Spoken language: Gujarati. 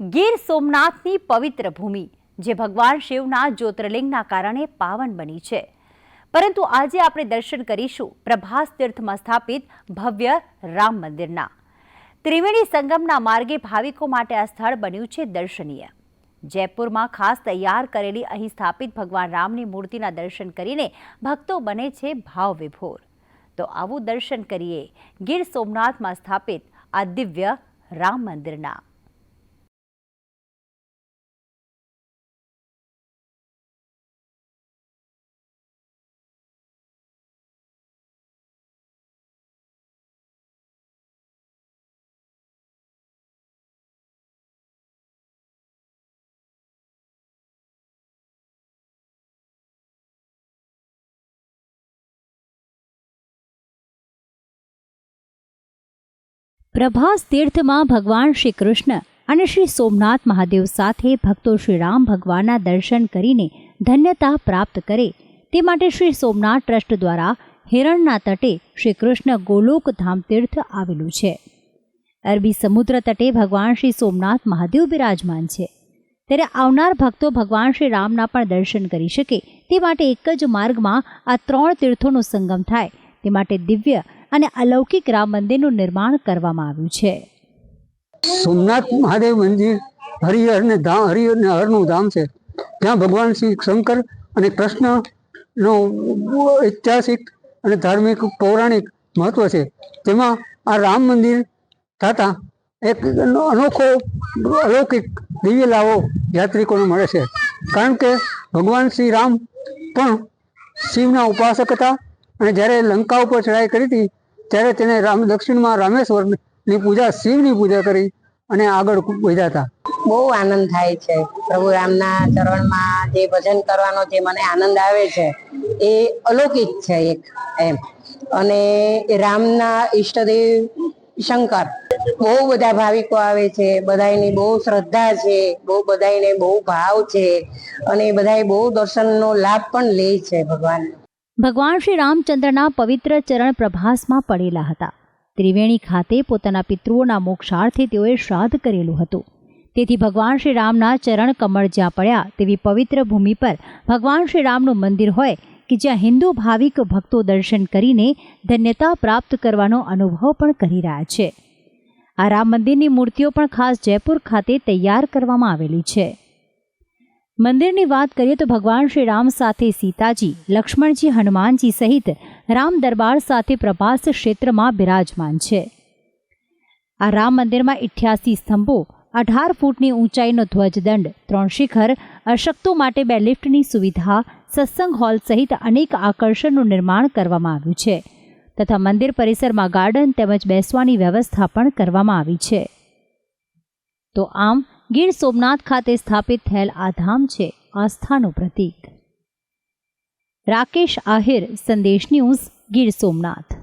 ગીર સોમનાથની પવિત્ર ભૂમિ, જે ભગવાન શિવના જ્યોતિર્લિંગના કારણે પાવન બની છે. પરંતુ આજે આપણે દર્શન કરીશું પ્રભાસ તીર્થમાં સ્થાપિત ભવ્ય રામ મંદિરના. ત્રિવેણી સંગમના માર્ગે ભાવિકો માટે આ સ્થળ બન્યું છે દર્શનીય. જયપુરમાં ખાસ તૈયાર કરેલી અહીં સ્થાપિત ભગવાન રામની મૂર્તિના દર્શન કરીને ભક્તો બને છે ભાવ વિભોર. તો આવું દર્શન કરીએ ગીર સોમનાથમાં સ્થાપિત આ દિવ્ય રામ મંદિરના. પ્રભાસ તીર્થમાં ભગવાન શ્રી કૃષ્ણ અને શ્રી સોમનાથ મહાદેવ સાથે ભક્તો શ્રી રામ ભગવાનના દર્શન કરીને ધન્યતા પ્રાપ્ત કરે તે માટે શ્રી સોમનાથ ટ્રસ્ટ દ્વારા હિરણના તટે શ્રી કૃષ્ણ ગોલોક ધામ તીર્થ આવેલું છે. અરબી સમુદ્ર તટે ભગવાન શ્રી સોમનાથ મહાદેવ બિરાજમાન છે. ત્યારે આવનાર ભક્તો ભગવાન શ્રી રામના પણ દર્શન કરી શકે તે માટે એક જ માર્ગમાં આ ત્રણ તીર્થોનો સંગમ થાય. તે માટે દિવ્ય અને અલૌકિક રામ મંદિરનું નિર્માણ કરવામાં આવ્યું છે. સોમનાથ મહાદેવ મંદિર હરિહર ને ધામ હરિહર ને હરનું ધામ છે. ત્યાં ભગવાન શ્રી શંકર અને કૃષ્ણનો ઐતિહાસિક અને ધાર્મિક પૌરાણિક મહત્વ છે. તેમાં આ રામ મંદિર થતાં એક અનોખો અલૌકિક દિવ્ય લાવો યાત્રિકોને મળે છે. કારણ કે ભગવાન શ્રી રામ પણ શિવના ઉપાસક હતા અને જ્યારે લંકા ઉપર ચડાઈ કરી હતી ત્યારે તેને રામ દક્ષિણમાં રામેશ્વરની પૂજા શિવની પૂજા કરી અને આગળ વધ્યા હતા. બહુ આનંદ થાય છે. પ્રભુ રામના ચરણમાં જે ભજન કરવાનો જે મને આનંદ આવે છે, એ અલૌકિક છે એક એમ. અને રામના ઈષ્ટદેવ શંકર બહુ બધા ભાવિકો આવે છે બધાની બહુ શ્રદ્ધા છે, બહુ બધાને બહુ ભાવ છે અને બધાએ બહુ દર્શનનો લાભ પણ લે છે ભગવાન. ભગવાન શ્રી રામચંદ્રના પવિત્ર ચરણ પ્રભાસમાં પડેલા હતા. ત્રિવેણી ખાતે પોતાના પિતૃઓના મોક્ષાર્થે તેઓએ શ્રાદ્ધ કરેલું હતું. તેથી ભગવાન શ્રી રામના ચરણ કમળ જ્યાં પડ્યા તેવી પવિત્ર ભૂમિ પર ભગવાન શ્રી રામનું મંદિર હોય કે જ્યાં હિન્દુ ભાવિક ભક્તો દર્શન કરીને ધન્યતા પ્રાપ્ત કરવાનો અનુભવ પણ કરી રહ્યા છે. આ રામ મંદિરની મૂર્તિઓ પણ ખાસ જયપુર ખાતે તૈયાર કરવામાં આવેલી છે. મંદિરની વાત કરીએ તો ભગવાન શ્રી રામ સાથે સીતાજી, લક્ષ્મણજી, હનુમાનજી સહિત રામ દરબાર સાથે પ્રભાસ ક્ષેત્રમાં બિરાજમાન છે. આ રામ મંદિરમાં ઇઠ્યાસી સ્તંભો, અઢાર ફૂટની ઊંચાઈનો ધ્વજદંડ, ત્રણ શિખર, અશક્તો માટે બે લિફ્ટની સુવિધા, સત્સંગ હોલ સહિત અનેક આકર્ષણનું નિર્માણ કરવામાં આવ્યું છે તથા મંદિર પરિસરમાં ગાર્ડન તેમજ બેસવાની વ્યવસ્થા પણ કરવામાં આવી છે. તો આમ ગીર સોમનાથ ખાતે સ્થાપિત થયેલ આ ધામ છે આસ્થાનું પ્રતીક. રાકેશ આહિર, સંદેશ ન્યૂઝ, ગીર સોમનાથ.